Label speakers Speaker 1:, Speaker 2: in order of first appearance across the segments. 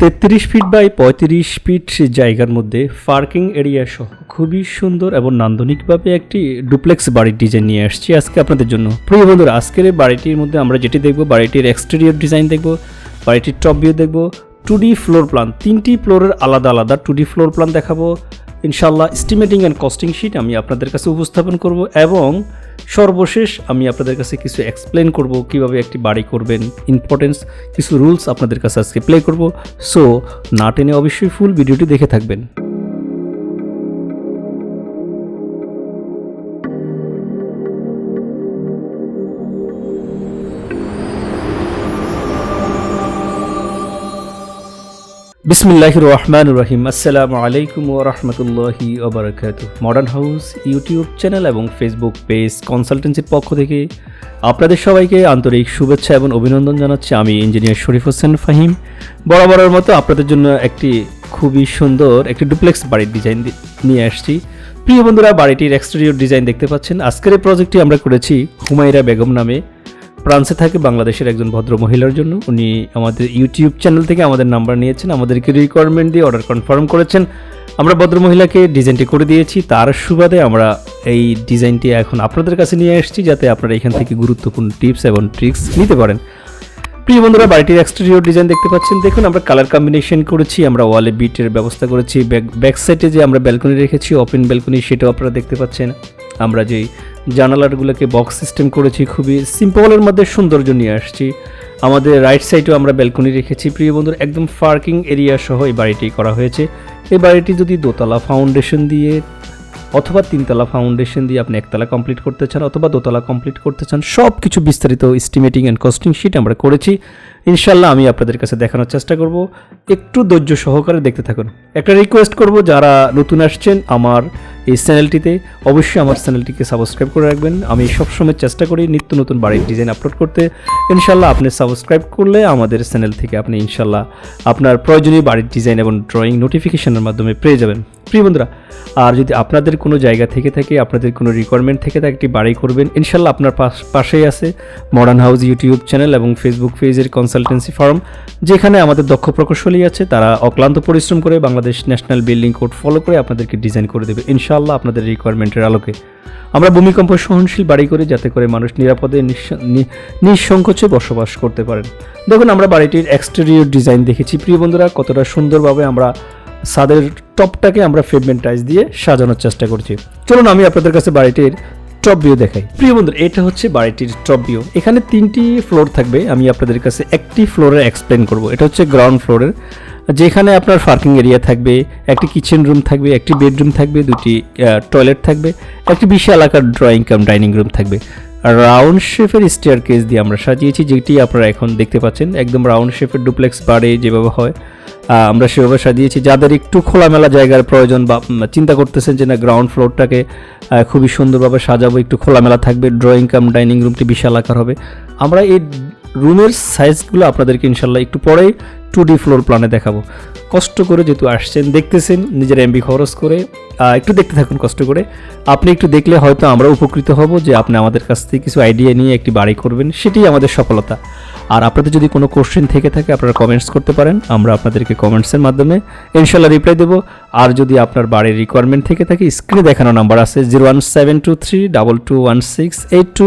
Speaker 1: তেত্রিশ feet by পঁয়ত্রিশ fit জায়গার মধ্যে পার্কিং এরিয়া সহ খুবই সুন্দর এবং নান্দনিকভাবে একটি ডুপ্লেক্স বাড়ির ডিজাইন নিয়ে আসছি আজকে আপনাদের জন্য। প্রিয় বন্ধুরা, আজকের বাড়িটির মধ্যে আমরা যেটি দেখব, বাড়িটির এক্সটেরিয়র ডিজাইন দেখব, বাড়িটির টপ ভিউ দেখব টু ডি ফ্লোর প্ল্যান তিনটি ফ্লোরের আলাদা আলাদা টু ডি ফ্লোর প্ল্যান দেখাবো ইনশাল্লাহ এস্টিমেটিং অ্যান্ড কস্টিং শিট আমি আপনাদের কাছে উপস্থাপন করব এবং সর্বশেষ আমি আপনাদের কাছে কিছু এক্সপ্লেন করব কীভাবে একটি বাড়ি করবেন ইম্পর্টেন্স কিছু রুলস আপনাদের কাছে আজকে প্লে করব। সো না টেনে অবশ্যই ফুল ভিডিওটি দেখে থাকবেন। বিসমিল্লাহ রহমান রহিম। আসসালামু আলাইকুম ও রহমতুল্লাহি ওবরাকাত মডার্ন হাউস ইউটিউব চ্যানেল এবং ফেসবুক পেজ কনসালটেন্সির পক্ষ থেকে আপনাদের সবাইকে আন্তরিক শুভেচ্ছা এবং অভিনন্দন জানাচ্ছি। আমি ইঞ্জিনিয়ার শরীফ হোসেন ফাহিম। বরাবরের মতো আপনাদের জন্য একটি খুবই সুন্দর একটি ডুপ্লেক্স বাড়ির ডিজাইন নিয়ে আসছি। প্রিয় বন্ধুরা, বাড়িটির এক্সটেরিয়র ডিজাইন দেখতে পাচ্ছেন। আজকের এই প্রজেক্টটি আমরা করেছি হুমাইরা বেগম নামে। ফ্রান্সে থাকে বাংলাদেশের একজন ভদ্র মহিলার জন্য। উনি আমাদের ইউটিউব চ্যানেল থেকে আমাদের নাম্বার নিয়েছেন, আমাদেরকে রিকোয়ারমেন্ট দিয়ে অর্ডার কনফার্ম করেছেন। আমরা ভদ্র মহিলাকে ডিজাইনটি করে দিয়েছি, তার সুবাদে আমরা এই ডিজাইনটি এখন আপনাদের কাছে নিয়ে এসেছি, যাতে আপনারা এখান থেকে গুরুত্বপূর্ণ টিপস এবং ট্রিক্স নিতে পারেন। প্রিয় বন্ধুরা, বাড়িটির এক্সটেরিয়র ডিজাইন দেখতে পাচ্ছেন। দেখুন, আমরা কালার কম্বিনেশন করেছি, আমরা ওয়ালে বিটের ব্যবস্থা করেছি। ব্যাক ব্যাক সাইডে যে আমরা ব্যালকনি রেখেছি ওপেন ব্যালকনি সেটাও আপনারা দেখতে পাচ্ছেন। আমরা যেই জানালাগুলোকে বক্স সিস্টেম করেছি, খুবই সিম্পলের মধ্যে সৌন্দর্য নিয়ে আসছি। আমাদের রাইট সাইডেও আমরা ব্যালকনি রেখেছি। প্রিয় বন্ধুরা, একদম পার্কিং এরিয়া সহ এই বাড়িটি করা হয়েছে। এই বাড়িটি যদি দোতলা ফাউন্ডেশন দিয়ে অথবা তিনতলা ফাউন্ডেশন দিয়ে আপনি একতলা কমপ্লিট করতে চান অথবা দোতলা কমপ্লিট করতে চান সব কিছু বিস্তারিত এস্টিমেটিং অ্যান্ড কস্টিং শিট আমরা করেছি। ইনশাল্লাহ আমি আপনাদের কাছে দেখানোর চেষ্টা করব। একটু ধৈর্য সহকারে দেখতে থাকুন। একটা রিকোয়েস্ট করব, যারা নতুন আসছেন আমার এই চ্যানেলটিতে অবশ্যই আমার চ্যানেলটিকে সাবস্ক্রাইব করে রাখবেন। আমি সবসময় চেষ্টা করি নিত্য নতুন বাড়ির ডিজাইন আপলোড করতে। ইনশাল্লাহ আপনি সাবস্ক্রাইব করলে আমাদের চ্যানেল থেকে আপনি ইনশাল্লাহ আপনার প্রয়োজনীয় বাড়ির ডিজাইন এবং ড্রয়িং নোটিফিকেশনের মাধ্যমে পেয়ে যাবেন। প্রিয় বন্ধুরা, আর যদি আপনাদের কোনো জায়গা থেকে থাকে, আপনাদের কোনো রিকোয়ারমেন্ট থেকে থাকে, একটি বাড়ি করবেন, ইনশাল্লাহ আপনার পাশেই আছে মডার্ন হাউস ইউটিউব চ্যানেল এবং ফেসবুক পেজের কনসালটেন্সি ফার্ম যেখানে আমাদের দক্ষ প্রকৌশলী আছে, তারা অক্লান্ত পরিশ্রম করে Bangladesh national building code follow করে আপনাদেরকে ডিজাইন করে দেবে, ইনশাল্লাহ আপনাদের রিকোয়ারমেন্টের আলোকে। আমরা ভূমিকম্প সহনশীল বাড়ি করি, যাতে করে মানুষ নিরাপদে নিঃসংকোচে বসবাস করতে পারেন। দেখুন, আমরা বাড়িটির এক্সটেরিয়র ডিজাইন দেখেছি। প্রিয় বন্ধুরা, কতটা সুন্দরভাবে আমরা ছাদের টপটাকে আমরা পেভমেন্ট টাইজ দিয়ে সাজানোর চেষ্টা করছি। চলুন আমি আপনাদের কাছে বাড়িটির টপ ভিউ দেখাই। প্রিয় বন্ধুরা, এটা হচ্ছে বাড়িটির টপ ভিউ এখানে তিনটি ফ্লোর থাকবে, আমি আপনাদের কাছে একটি ফ্লোরে এক্সপ্লেন করব। এটা হচ্ছে গ্রাউন্ড ফ্লোরের যেখানে আপনার পার্কিং এরিয়া থাকবে, একটি কিচেন রুম থাকবে, একটি বেডরুম থাকবে, দুটি টয়লেট থাকবে, একটি বিশাল আকার ড্রয়িং কাম ডাইনিং রুম থাকবে। রাউন্ড শেপের স্টেয়ার কেস দিয়ে আমরা সাজিয়েছি, যেটি আপনারা এখন দেখতে পাচ্ছেন। একদম রাউন্ড শেপের ডুপ্লেক্স বাড়ে যেভাবে হয় আমরা সেভাবে সাজিয়েছি। যাদের একটু খোলামেলা জায়গার প্রয়োজন বা চিন্তা করতেছেন যে না গ্রাউন্ড ফ্লোরটাকে খুবই সুন্দরভাবে সাজাবো, একটু খোলামেলা থাকবে ড্রয়িং কাম ডাইনিং রুমটি বিশাল আকার হবে। আমরা এই রুমের সাইজগুলো আপনাদেরকে ইনশাল্লাহ একটু পরে টু ডি ফ্লোর প্ল্যানে দেখাবো। কষ্ট করে যেহেতু আসছেন, দেখতেছেন, নিজের এমবি খরচ করে একটু দেখতে থাকুন কষ্ট করে। আপনি একটু দেখলে হয়তো আমরা উপকৃত হব যে আপনি আমাদের কাছ থেকে কিছু আইডিয়া নিয়ে একটি বাড়ি করবেন সেটাই আমাদের সফলতা। আর আপনাদের যদি কোনো কোশ্চেন থেকে থাকে, আপনারা কমেন্টস করতে পারেন, আমরা আপনাদেরকে কমেন্টসের মাধ্যমে ইনশাল্লাহ রিপ্লাই দেবো। আর যদি আপনার বাড়ির রিকোয়ারমেন্ট থেকে থাকে স্ক্রিনে দেখানো নাম্বার আছে zero one seven two three double two one six eight two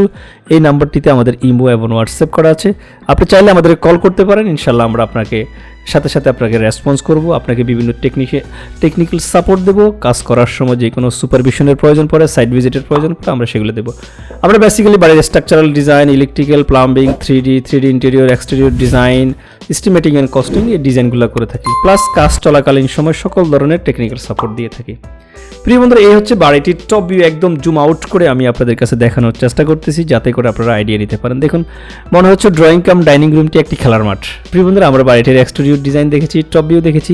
Speaker 1: এই নাম্বারটিতে আমাদের ইমো এবং হোয়াটসঅ্যাপ করা আছে। আপনি চাইলে আমাদের কল করতে পারেন ইনশাল্লাহ আমরা আপনাকে সাথে সাথে আপনাকে রেসপন্স করব, আপনাকে বিভিন্ন টেকনিকে টেকনিক্যাল সাপোর্ট দেবো। কাজ করার সময় যে কোনো সুপারভিশনের প্রয়োজন পড়ে সাইট ভিজিটের প্রয়োজন পড়ে, আমরা সেগুলো দেবো। আমরা বেসিক্যালি বাড়ির structural design electrical plumbing three D three D interior exterior design estimating and costing এই ডিজাইনগুলো করে থাকি। প্লাস কাজ চলাকালীন সময় সকল ধরনের টেকনিক্যাল সাপোর্ট দিয়ে থাকি। প্রিয় বন্ধুরা, এই হচ্ছে বাড়িটির টপ ভিউ একদম জুম আউট করে আমি আপনাদের কাছে দেখানোর চেষ্টা করতেছি, যাতে করে আপনারা আইডিয়া নিতে পারেন। দেখুন, মনে হচ্ছে ড্রয়িং কাম ডাইনিং রুমটি একটি খেলার মাঠ। প্রিয় বন্ধুরা, আমরা বাড়িটির এক্সটেরিয়র ডিজাইন দেখেছি টপ ভিউ দেখেছি।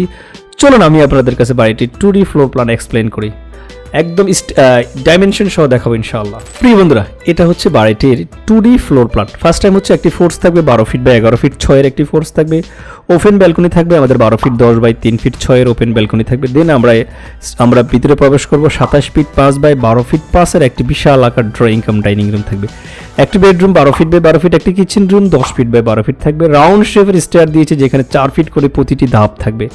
Speaker 1: চলুন, আমি আপনাদের কাছে বাড়িটির two D floor plan explain করি। একদম ডাইমেনশন সহ দেখাবো ইনশাআল্লাহ। প্রিয় বন্ধুরা, এটা হচ্ছে বাড়িটির two D floor plan first time হচ্ছে একটি ফোর্স থাকবে বারো ফিট বা এগারো ফিট ছয়ের একটি ফোর্স থাকবে। ওপেন ব্যালকনি থাকবে, আমাদের বারো ফিট দশ বাই তিন ফিট ছয়ের ওপেন ব্যালকনি থাকবে। দেন আমরা আমরা ভিতরে প্রবেশ করব, সাতাশ ফিট পাঁচ বাই বারো ফিট পাঁচের একটি বিশাল আকার ড্রয়িং কাম ডাইনিং রুম থাকবে। একটি বেডরুম বারো ফিট বাই বারো ফিট একটি কিচেন রুম দশ ফিট বাই বারো ফিট থাকবে। রাউন্ড শেপের স্টেয়ার দিয়েছে, যেখানে চার ফিট করে প্রতিটি ধাপ থাকবে।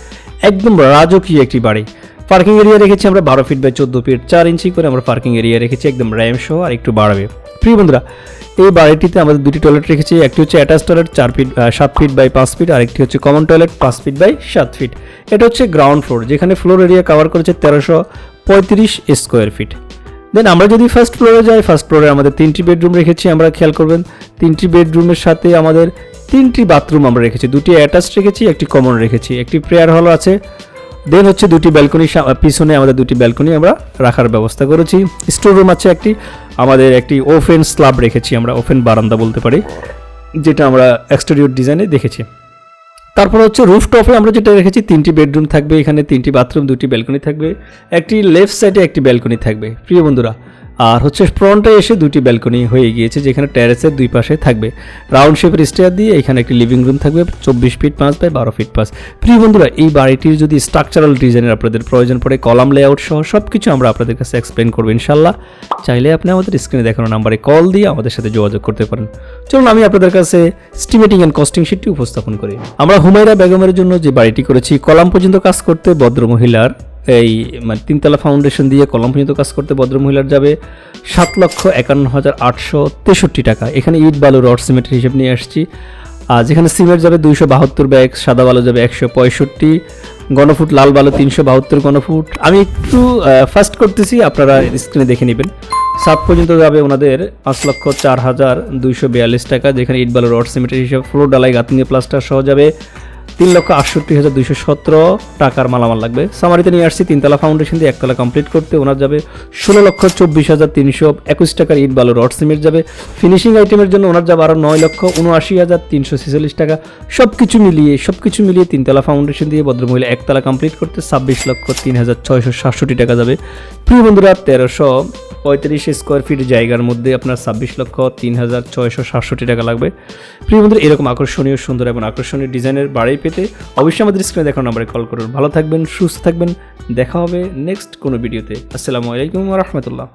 Speaker 1: একদম রাজকীয় একটি বাড়ি। পার্কিং এরিয়া রেখেছি আমরা বারো ফিট বাই চোদ্দ ফিট চার ইঞ্চি করে আমরা পার্কিং এরিয়া রেখেছি, একদম র্যাম সহ আর একটু বাড়াবে। প্রিয় বন্ধুরা, এই বাড়িটিতে আমাদের দুটি টয়লেট রেখেছি, একটি হচ্ছে অ্যাটাচ টয়লেট চার ফিট সাত ফিট বাই পাঁচ ফিট আর একটি হচ্ছে কমন টয়লেট পাঁচ ফিট বাই সাত ফিট এটা হচ্ছে গ্রাউন্ড ফ্লোর যেখানে ফ্লোর এরিয়া কভার করেছে তেরোশো পঁয়ত্রিশ স্কোয়ার ফিট দেন আমরা যদি ফার্স্ট ফ্লোরে যাই ফার্স্ট ফ্লোরে আমাদের তিনটি বেডরুম রেখেছি, আমরা খেয়াল করবেন, তিনটি বেডরুমের সাথে আমাদের তিনটি বাথরুম আমরা রেখেছি। দুটি অ্যাটাচ রেখেছি, একটি কমন রেখেছি। একটি প্রেয়ার হল আছে দেন হচ্ছে দুটি ব্যালকনি পিছনে আমাদের দুটি ব্যালকনি আমরা রাখার ব্যবস্থা করেছি। স্টোর রুম আছে একটি, আমাদের একটি ওপেন স্ল্যাব রেখেছি আমরা ওপেন বারান্দা বলতে পারি, যেটা আমরা এক্সটেরিয়র ডিজাইনে দেখেছি। তারপর হচ্ছে রুফটপে আমরা যেটা রেখেছি, তিনটি বেডরুম থাকবে এখানে, তিনটি বাথরুম দুটি ব্যালকনি থাকবে। একটি লেফট সাইডে একটি ব্যালকনি থাকবে। প্রিয় বন্ধুরা আর হচ্ছে ফ্রন্টে এসে দুটি ব্যালকনি হয়ে গিয়েছে, যেখানে ট্যারেসের দুই পাশে থাকবে। রাউন্ড শেপের স্টেয়ার দিয়ে এখানে একটি লিভিং রুম থাকবে, চব্বিশ ফিট পাঁচ বাই বারো ফিট পাঁচ। প্রিয় বন্ধুরা, এই বাড়িটির যদি স্ট্রাকচারাল ডিজাইনের আপনাদের প্রয়োজন পড়ে, কলাম লেআউট সহ সব কিছু আমরা আপনাদের কাছে এক্সপ্লেন করব ইনশাল্লাহ চাইলে আপনি আমাদের স্ক্রিনে দেখানো নাম্বারে কল দিয়ে আমাদের সাথে যোগাযোগ করতে পারেন। চলুন আমি আপনাদের কাছে স্টিমেটিং অ্যান্ড কস্টিং শিটটি উপস্থাপন করি। আমরা হুমায়রা বেগমের জন্য যে বাড়িটি করেছি, কলাম পর্যন্ত কাজ করতে ভদ্র মহিলার এই মানে তিনতলা ফাউন্ডেশন দিয়ে কলম পর্যন্ত কাজ করতে ভদ্রমহিলার যাবে সাত লক্ষ একান্ন হাজার আটশো তেষট্টি টাকা। এখানে ইট, বালু, রড, সিমেন্টের হিসেব নিয়ে আসছি। আর যেখানে সিমেন্ট যাবে দুইশো বাহাত্তর ব্যাগ, সাদা বালু যাবে একশো পঁয়ষট্টি, গণফুট, লাল বালু তিনশো বাহাত্তর গণফুট। আমি একটু ফার্স্ট করতেছি, আপনারা স্ক্রিনে দেখে নেবেন। সাত পর্যন্ত যাবে ওনাদের পাঁচ লক্ষ চার হাজার দুইশো বিয়াল্লিশ টাকা, যেখানে ইট, বালু, রড, সিমেন্টের হিসেবে ফ্লোর ডালাই, গাঁথনি প্লাস্টার সহ যাবে। তিন লক্ষ আটষট্টি হাজার দুইশো সতেরো টাকার মালামাল লাগবে। সামারিতে নিয়ে আসছি, তিনতলা ফাউন্ডেশন দিয়ে একতলা কমপ্লিট করতে। ওনার যাবে ষোলো লক্ষ চব্বিশ হাজার তিনশো একুশ টাকার ইট বালু রড সিমেন্ট যাবে। ফিনিশিং আইটেমের জন্য ওনার যাবে আরও নয় লক্ষ উনআশি হাজার তিনশো ছেচল্লিশ টাকা। সব কিছু মিলিয়ে সব কিছু মিলিয়ে তিনতলা ফাউন্ডেশন দিয়ে ভদ্রমহিলা একতলা কমপ্লিট করতে ছাব্বিশ লক্ষ তিন হাজার ছয়শো সাতষট্টি টাকা যাবে। প্রিয় বন্ধুরা, তেরোশো পঁয়ত্রিশ স্কোয়ার ফিট জায়গার মধ্যে আপনার ছাব্বিশ লক্ষ তিন হাজার ছয়শো সাতষট্টি টাকা লাগবে। প্রিয় বন্ধুরা, এরকম আকর্ষণীয়, সুন্দর এবং আকর্ষণীয় ডিজাইনের বাড়ি পেতে অবশ্যই আমাদের স্ক্রিনে দেখানো নম্বরে কল করুন। ভালো থাকবেন, সুস্থ থাকবেন। দেখা হবে নেক্সট কোনো ভিডিওতে আসসালামু আলাইকুম রহমতুল্লাহ।